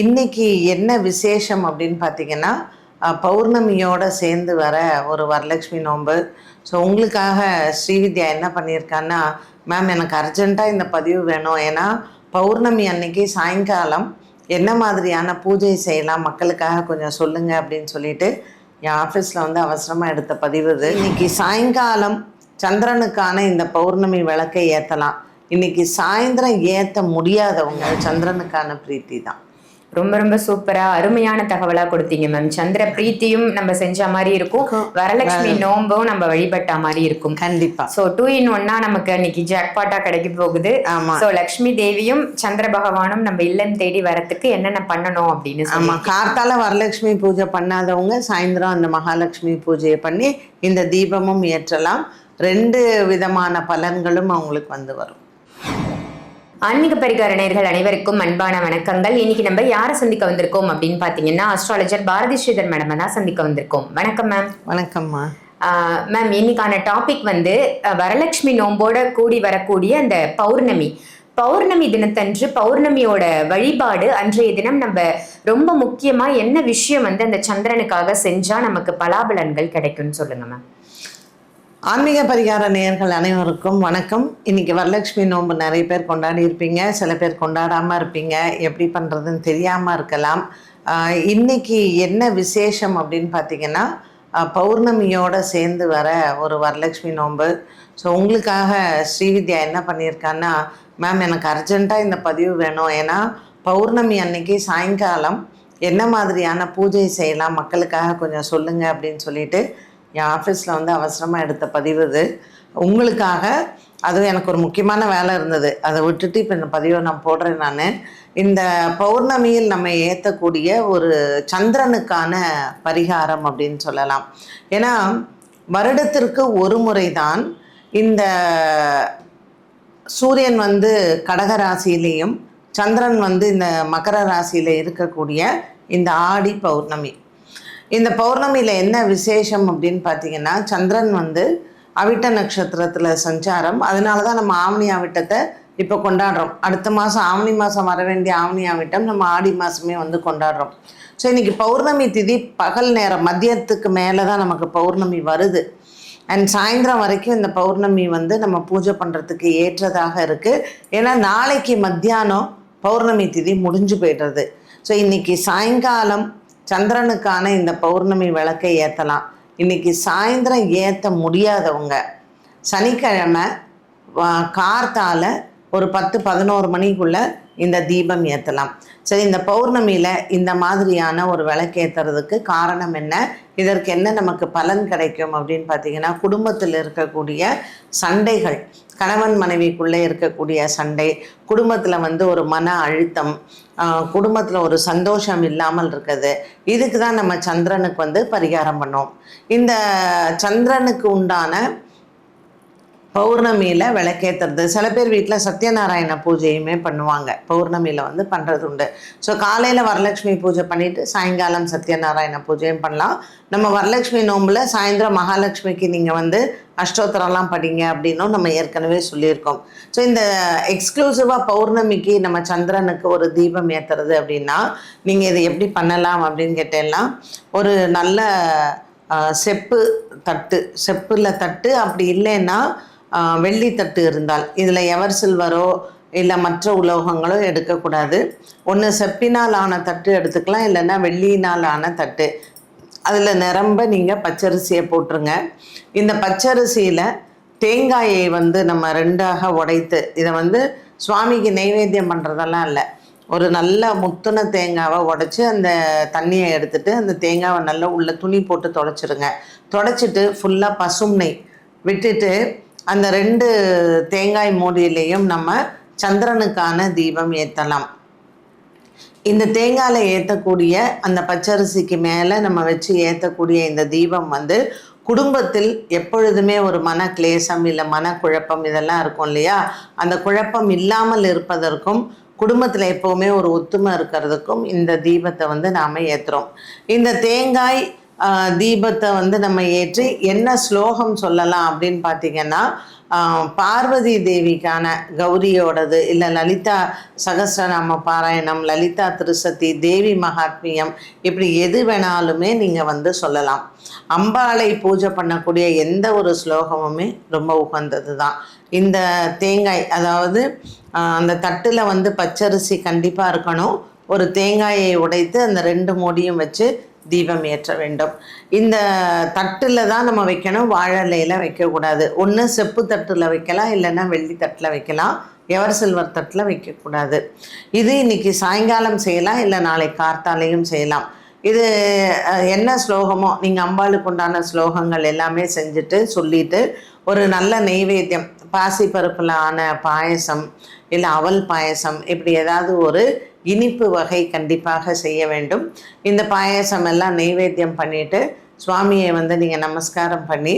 இன்னைக்கு என்ன விசேஷம் அப்படின்னு பார்த்தீங்கன்னா பௌர்ணமியோடு பௌர்ணமியோட சேர்ந்து வர ஒரு வரலட்சுமி நோன்பு. ஸோ உங்களுக்காக ஸ்ரீவித்யா என்ன பண்ணியிருக்கான்னா மேம் எனக்கு அர்ஜெண்ட்டாக இந்த பதிவு வேணும். ஏன்னா பௌர்ணமி அன்னைக்கு சாயங்காலம் என்ன மாதிரியான பூஜை செய்யலாம்? மக்களுக்காக கொஞ்சம் சொல்லுங்க அப்படின்னு சொல்லிட்டு என் ஆஃபீஸில் வந்து அவசரமாக எடுத்த பதிவு இது. இன்னைக்கு சாயங்காலம் சந்திரனுக்கான இந்த பௌர்ணமி விளக்கை ஏற்றலாம் இன்னைக்கு சாயந்தரம் ஏற்ற முடியாதவங்க சந்திரனுக்கான பிரீத்தி தான். ரொம்ப ரொம்ப சூப்பரா அருமையான தகவலா கொடுத்தீங்க மேம் சந்திர பிரீத்தியும் நம்ம செஞ்ச மாதிரி இருக்கும். வரலட்சுமி நோம்பும் நம்ம வழிபட்ட மாதிரி இருக்கும். கண்டிப்பா. சோ டூ இன் ஒன்னா நமக்கு அன்னைக்கு ஜாக்பாட்டா கிடைக்க போகுது. ஆமா. சோ லக்ஷ்மி தேவியும் சந்திர பகவானும் நம்ம இல்லம் தேடி வரத்துக்கு என்னென்ன பண்ணணும் அப்படின்னு ஆமா. கார்த்தால வரலட்சுமி பூஜை பண்ணாதவங்க சாயந்தரம் அந்த மகாலட்சுமி பூஜையை பண்ணி இந்த தீபமும் ஏற்றலாம். ரெண்டு விதமான பலன்களும் அவங்களுக்கு வந்து வரும். ஆன்மீக பரிகார அனைவருக்கும் அன்பான வணக்கங்கள். இன்னைக்கு நம்ம யாரை சந்திக்க வந்திருக்கோம் அப்படின்னு பாத்தீங்கன்னா அஸ்ட்ராலஜர் பாரதி ஸ்ரீதர் மேடம் தான் சந்திக்க வந்திருக்கோம். வணக்கம் மேம் வணக்கம்மா. மேம் இன்னைக்கான டாபிக் வந்து வரலட்சுமி நோம்போட கூடி வரக்கூடிய அந்த பௌர்ணமி. பௌர்ணமி தினத்தன்று பௌர்ணமியோட வழிபாடு அன்றைய தினம் நம்ம ரொம்ப முக்கியமா என்ன விஷயம் வந்து அந்த சந்திரனுக்காக செஞ்சா நமக்கு பலாபலன்கள் கிடைக்கும்னு சொல்லுங்க மேம் ஆன்மீக பரிகார நேயர்கள் அனைவருக்கும் வணக்கம். இன்னைக்கு வரலட்சுமி நோன்பு நிறைய பேர் கொண்டாடி இருப்பீங்க. சில பேர் கொண்டாடாமல் இருப்பீங்க. எப்படி பண்ணுறதுன்னு தெரியாமல் இருக்கலாம். இன்னைக்கு என்ன விசேஷம் அப்படின்னு பார்த்தீங்கன்னா பௌர்ணமியோடு பௌர்ணமியோட சேர்ந்து வர ஒரு வரலட்சுமி நோன்பு. ஸோ உங்களுக்காக ஸ்ரீவித்யா என்ன பண்ணியிருக்கான்னா மேம் எனக்கு அர்ஜெண்ட்டாக இந்த பதிவு வேணும். ஏன்னா பௌர்ணமி அன்னைக்கு சாயங்காலம் என்ன மாதிரியான பூஜை செய்யலாம் மக்களுக்காக கொஞ்சம் சொல்லுங்கள் அப்படின்னு சொல்லிட்டு என் ஆஃபீஸில் வந்து அவசரமாக எடுத்த பதிவு இது. உங்களுக்காக அதுவும் எனக்கு ஒரு முக்கியமான வேலை இருந்தது. அதை விட்டுட்டு இப்போ இந்த பதிவை நான் போடுறேன் நான். இந்த பௌர்ணமியில் நம்ம ஏற்றக்கூடிய ஒரு சந்திரனுக்கான பரிகாரம் அப்படின்னு சொல்லலாம். ஏன்னா வருடத்திற்கு ஒரு முறை தான் இந்த சூரியன் வந்து கடக ராசியிலையும் சந்திரன் வந்து இந்த மகர ராசியில் இருக்கக்கூடிய இந்த ஆடி பௌர்ணமி. இந்த பௌர்ணமியில் என்ன விசேஷம் அப்படின்னு பார்த்தீங்கன்னா சந்திரன் வந்து அவிட்ட நட்சத்திரத்தில் சஞ்சாரம். அதனால தான் நம்ம ஆவணி ஆவிட்டத்தை இப்போ கொண்டாடுறோம். அடுத்த மாதம் ஆவணி மாதம் வர வேண்டிய ஆவணி ஆவிட்டம் நம்ம ஆடி மாதமே வந்து கொண்டாடுறோம். ஸோ இன்னைக்கு பௌர்ணமி திதி பகல் நேரம் மதியத்துக்கு மேலே தான் நமக்கு பௌர்ணமி வருது. அண்ட் சாயந்தரம் வரைக்கும் இந்த பௌர்ணமி வந்து நம்ம பூஜை பண்ணுறதுக்கு ஏற்றதாக இருக்குது ஏன்னா நாளைக்கு மத்தியானம் பௌர்ணமி திதி முடிஞ்சு போயிடுறது. ஸோ இன்னைக்கு சாயங்காலம் சந்திரனுக்கான இந்த பௌர்ணமி விளக்கை ஏற்றலாம் இன்னைக்கு சாயந்தரம் ஏற்ற முடியாதவங்க. சனிக்கிழமை கார்த்தால ஒரு பத்து பதினோரு மணிக்குள்ள இந்த தீபம் ஏற்றலாம் சரி இந்த பௌர்ணமியில் இந்த மாதிரியான ஒரு விளக்கேற்றுறதுக்கு காரணம் என்ன? இதற்கு என்ன நமக்கு பலன் கிடைக்கும் அப்படின்னு பார்த்தீங்கன்னா குடும்பத்தில் இருக்கக்கூடிய சண்டைகள். கணவன் மனைவிக்குள்ளே இருக்கக்கூடிய சண்டை குடும்பத்தில் வந்து ஒரு மன அழுத்தம் குடும்பத்தில் ஒரு சந்தோஷம் இல்லாமல் இருக்குது. இதுக்கு தான் நம்ம சந்திரனுக்கு வந்து பரிகாரம் பண்ணோம். இந்த சந்திரனுக்கு உண்டான பௌர்ணமியில் விளக்கேற்றுறது சில பேர் வீட்டில் சத்யநாராயண பூஜையுமே பண்ணுவாங்க. பௌர்ணமியில் வந்து பண்ணுறது உண்டு ஸோ காலையில் வரலட்சுமி பூஜை பண்ணிவிட்டு சாயங்காலம் சத்யநாராயண பூஜையும் பண்ணலாம். நம்ம வரலட்சுமி நோம்பில் சாயந்தரம் மகாலட்சுமிக்கு நீங்கள் வந்து அஷ்டோத்திரம்லாம் படிங்க அப்படின்னும் நம்ம ஏற்கனவே சொல்லியிருக்கோம். ஸோ இந்த எக்ஸ்க்ளூசிவாக பௌர்ணமிக்கு நம்ம சந்திரனுக்கு ஒரு தீபம் ஏற்றுறது அப்படின்னா நீங்கள் இதை எப்படி பண்ணலாம் அப்படின்னு கேட்டேன்னா ஒரு நல்ல செப்பு தட்டு. செப்பில் தட்டு அப்படி இல்லைன்னா ஆஹ், வெள்ளி தட்டு இருந்தால் இதில் எவர் சில்வரோ இல்லை மற்ற உலோகங்களோ எடுக்கக்கூடாது. ஒன்று செப்பினால் ஆன தட்டு எடுத்துக்கலாம் இல்லைன்னா வெள்ளியினால் ஆன தட்டு. அதில் நிரம்ப நீங்கள் பச்சரிசியை போட்டுருங்க. இந்த பச்சரிசியில் தேங்காயை வந்து நம்ம ரெண்டாக உடைத்து இதை வந்து சுவாமிக்கு நைவேத்தியம் பண்ணுறதெல்லாம் இல்லை. ஒரு நல்ல முத்துன தேங்காவை உடச்சி அந்த தண்ணியை எடுத்துட்டு அந்த தேங்காவை நல்லா உள்ள துணி போட்டு தொடச்சிருங்க. தொடச்சிட்டு ஃபுல்லாக பசும் நெய் விட்டுட்டு அந்த ரெண்டு தேங்காய் மூடியிலையும் நம்ம சந்திரனுக்கான தீபம் ஏற்றலாம் இந்த தேங்காயில் ஏற்றக்கூடிய அந்த பச்சரிசிக்கு மேலே நம்ம வச்சு ஏற்றக்கூடிய இந்த தீபம் வந்து குடும்பத்தில் எப்பொழுதுமே ஒரு மன கிளேசம் இல்லை மனக்குழப்பம் இதெல்லாம் இருக்கும் இல்லையா? அந்த குழப்பம் இல்லாமல் இருப்பதற்கும் குடும்பத்தில் எப்போவுமே ஒரு ஒத்துமை இருக்கிறதுக்கும் இந்த தீபத்தை வந்து நாம் ஏற்றுறோம் இந்த தேங்காய் தீபத்தை வந்து நம்ம ஏற்றி என்ன ஸ்லோகம் சொல்லலாம் அப்படின்னு பார்த்தீங்கன்னா பார்வதி தேவிக்கான கௌரியோடது இல்லை லலிதா சகசிரநாம பாராயணம் லலிதா திருசதி தேவி மகாத்மியம் இப்படி எது வேணாலுமே நீங்கள் வந்து சொல்லலாம். அம்பாளை பூஜை பண்ணக்கூடிய எந்த ஒரு ஸ்லோகமுமே ரொம்ப உகந்தது தான் இந்த தேங்காய் அதாவது அந்த தட்டில் வந்து பச்சரிசி கண்டிப்பாக இருக்கணும். ஒரு தேங்காயை உடைத்து அந்த ரெண்டு மூடியும் வச்சு தீபம் ஏற்ற வேண்டும். இந்த தட்டில் தான் நம்ம வைக்கணும். வாழை இலையில் வைக்கக்கூடாது. ஒன்று செப்பு தட்டில் வைக்கலாம். இல்லைன்னா வெள்ளி தட்டில் வைக்கலாம். எவர் சில்வர் தட்டில் வைக்கக்கூடாது. இது இன்னைக்கு சாயங்காலம் செய்யலாம். இல்லை நாளை கார்த்தாலையும் செய்யலாம். இது என்ன ஸ்லோகமோ நீங்கள் அம்பாளுக்கு உண்டான ஸ்லோகங்கள் எல்லாமே செஞ்சுட்டு சொல்லிட்டு ஒரு நல்ல நெய்வேத்தியம் பாசி பருப்பில் ஆன பாயசம் இல்லை அவல் பாயசம் இப்படி ஏதாவது ஒரு இனிப்பு வகை கண்டிப்பாக செய்ய வேண்டும். இந்த பாயசம் எல்லாம் நெய்வேத்தியம் பண்ணிட்டு சுவாமியை வந்து நீங்கள் நமஸ்காரம் பண்ணி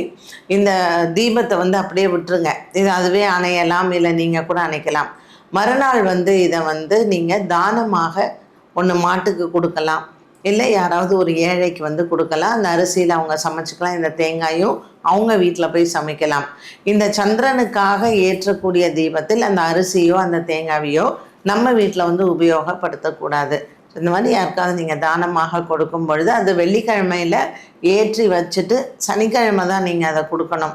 இந்த தீபத்தை வந்து அப்படியே விட்டுருங்க. இது அதுவே அணையலாம் இல்லை நீங்கள் கூட அணைக்கலாம். மறுநாள் வந்து இதை வந்து நீங்கள் தானமாக ஒன்று மாட்டுக்கு கொடுக்கலாம். இல்லை யாராவது ஒரு ஏழைக்கு வந்து கொடுக்கலாம். அந்த அரிசியில் அவங்க சமைச்சிக்கலாம். இந்த தேங்காயும் அவங்க வீட்டில் போய் சமைக்கலாம். இந்த சந்திரனுக்காக ஏற்றக்கூடிய தீபத்தில் அந்த அரிசியோ அந்த தேங்காவையோ நம்ம வீட்டில் வந்து உபயோகப்படுத்தக்கூடாது. இந்த மாதிரி யாருக்காவது நீங்கள் தானமாக கொடுக்கும் பொழுது அது வெள்ளிக்கிழமையில் ஏற்றி வச்சுட்டு சனிக்கிழமை தான் நீங்கள் அதை கொடுக்கணும்.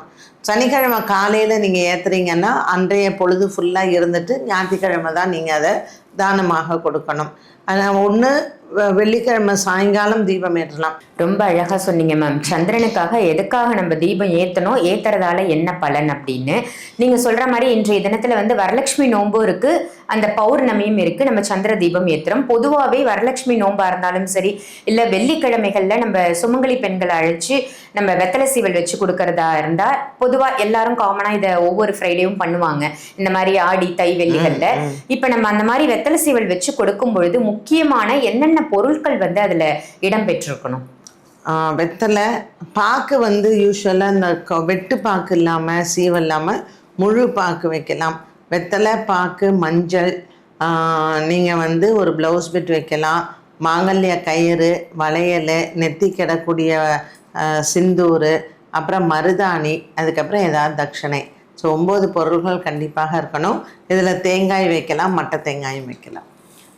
சனிக்கிழமை காலையில் நீங்கள் ஏற்றுறீங்கன்னா அன்றைய பொழுது ஃபுல்லாக இருந்துட்டு ஞாயிற்றுக்கிழமை தான் நீங்கள் அதை தானமாக கொடுக்கணும். ஆனால் ஒன்று வெள்ளிக்கிழமை சாயங்காலம் தீபம் ஏற்றலாம். ரொம்ப அழகா சொன்னீங்க மேம். சந்திரனுக்காக எதுக்காக நம்ம தீபம் ஏத்தணும் ஏத்துறதால என்ன பலன் அப்படின்னு. நீங்க சொல்ற மாதிரி இன்றைய தினத்துல வந்து வரலட்சுமி நோம்பும் இருக்கு அந்த பௌர்ணமியும் இருக்கு நம்ம சந்திர தீபம் ஏத்துறோம். பொதுவாகவே வரலட்சுமி நோம்பா இருந்தாலும் சரி இல்ல வெள்ளிக்கிழமைகள்ல நம்ம சுமங்கலி பெண்களை அழைச்சு நம்ம வெத்தலை சீவல் வச்சு கொடுக்கறதா இருந்தா பொதுவா எல்லாரும் காமனா இதை ஒவ்வொரு ஃப்ரைடேவும் பண்ணுவாங்க. இந்த மாதிரி ஆடி தை வெள்ளிகள்ல. இப்ப நம்ம அந்த மாதிரி வெத்தலை சீவல் வச்சு கொடுக்கும் பொழுது முக்கியமான என்னென்ன பொருட்கள் வந்து அதில் இடம்பெற்றிருக்கணும்? வெத்தலை பாக்கு வந்து யூஸ்வலாக இந்த க- வெட்டு பாக்கு இல்லாமல் சீவ இல்லாமல் முழு பாக்கு வைக்கலாம். வெத்தலை பாக்கு மஞ்சள் நீங்கள் வந்து ஒரு ப்ளவுஸ் பிட் வைக்கலாம். மாங்கல்ய கயிறு வளையல் நெத்தி கிடக்கூடிய சிந்தூர் அப்புறம் மருதாணி அதுக்கப்புறம் ஏதாவது தட்சணை. ஸோ ஒம்பது பொருள்கள் கண்டிப்பாக இருக்கணும். இதில் தேங்காய் வைக்கலாம் மட்டை தேங்காயும் வைக்கலாம்.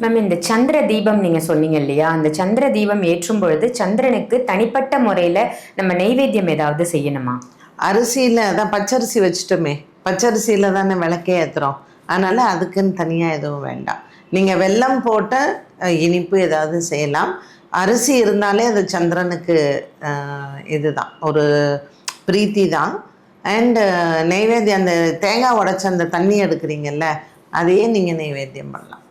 மேம் இந்த சந்திர தீபம் நீங்க சொன்னீங்க இல்லையா? அந்த சந்திர தீபம் ஏற்றும் பொழுது சந்திரனுக்கு தனிப்பட்ட முறையில நம்ம நெய்வேத்தியம் ஏதாவது செய்யணுமா? அரிசியில் அதான் பச்சரிசி வச்சுட்டோமே. பச்சரிசியில் தானே விளக்கே ஏற்றுறோம் அதனால் அதுக்குன்னு தனியாக எதுவும் வேண்டாம். நீங்கள் வெல்லம் போட்ட இனிப்பு ஏதாவது செய்யலாம். அரிசி இருந்தாலே அது சந்திரனுக்கு இதுதான். ஒரு பிரீத்தி தான். அண்டு நெய்வேத்தியம் அந்த தேங்காய் உடைச்ச அந்த தண்ணி எடுக்கிறீங்கல்ல அதையே நீங்கள் நெய்வேத்தியம் பண்ணலாம்.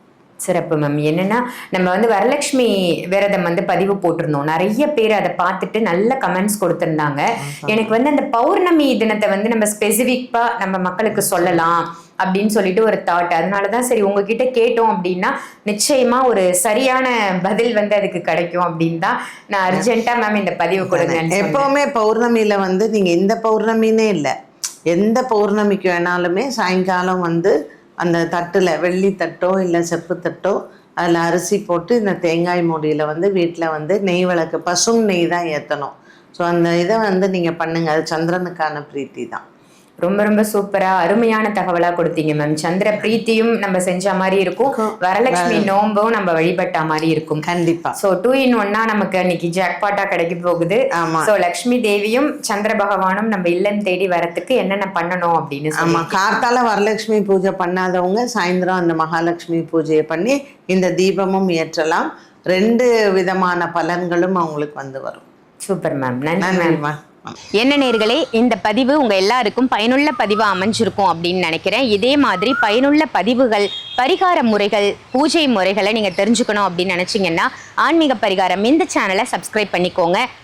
சிறப்பு மேம் என்னன்னா நம்ம வந்து வரலட்சுமி விரதம் வந்து பதிவு போட்டிருந்தோம். நிறைய பேர் அதை பார்த்துட்டு நல்ல கமெண்ட்ஸ் கொடுத்திருந்தாங்க. எனக்கு வந்து அந்த பௌர்ணமி தினத்தை வந்து நம்ம ஸ்பெசிஃபிக்கா நம்ம மக்களுக்கு சொல்லலாம் அப்படின்னு சொல்லிட்டு ஒரு தாட் அதனால தான் சரி உங்ககிட்ட கேட்டோம் அப்படின்னா நிச்சயமா ஒரு சரியான பதில் வந்து அதுக்கு கிடைக்கும் அப்படின்னு தான் நான் அர்ஜென்ட்டா மேம் இந்த பதிவு சொன்னேன். எப்போவுமே பௌர்ணமியில் வந்து நீங்கள் இந்த பௌர்ணமின்னே இல்லை. எந்த பௌர்ணமிக்கு வேணாலுமே சாயங்காலம் வந்து அந்த தட்டில் வெள்ளி தட்டோ இல்லை செப்பு தட்டோ அதில் அரிசி போட்டு இந்த தேங்காய் மூடியில் வந்து வீட்டில் வந்து நெய் விளக்கு பசும் நெய் தான் ஏற்றணும் ஸோ அந்த இதை வந்து நீங்கள் பண்ணுங்கள் அது சந்திரனுக்கான பிரீத்தி தான். ரொம்ப ரொம்ப சூப்பரா அருமையான தகவலா கொடுத்தீங்க மேம் சந்திர பிரீத்தியும் நம்ம செஞ்ச மாதிரி இருக்கும். வரலட்சுமி நோம்பும் நம்ம வழிபட்ட மாதிரி இருக்கும். கண்டிப்பாக சோ டூ இன் ஒன்னா நமக்கு இன்னைக்கு ஜாக்பாட்டா கிடைக்க போகுது. சோ லக்ஷ்மி தேவியும் சந்திர பகவானும் நம்ம இல்லம் தேடி வரத்துக்கு என்னென்ன பண்ணணும் அப்படின்னு சொல்லி ஆமாம் கார்த்தால வரலட்சுமி பூஜை பண்ணாதவங்க சாயந்தரம் அந்த மகாலட்சுமி பூஜையை பண்ணி இந்த தீபமும் ஏற்றலாம். ரெண்டு விதமான பலன்களும் அவங்களுக்கு வந்து வரும். சூப்பர் மேம் நன்றி மேம் என்ன நேர்களே இந்த பதிவு உங்கள் எல்லாருக்கும் பயனுள்ள பதிவாக அமைஞ்சிருக்கும் அப்படின்னு நினைக்கிறேன். இதே மாதிரி பயனுள்ள பதிவுகள் பரிகார முறைகள் பூஜை முறைகளை நீங்கள் தெரிஞ்சுக்கணும் அப்படின்னு நினச்சிங்கன்னா ஆன்மீக பரிகாரம் இந்த சேனலை சப்ஸ்கிரைப் பண்ணிக்கோங்க.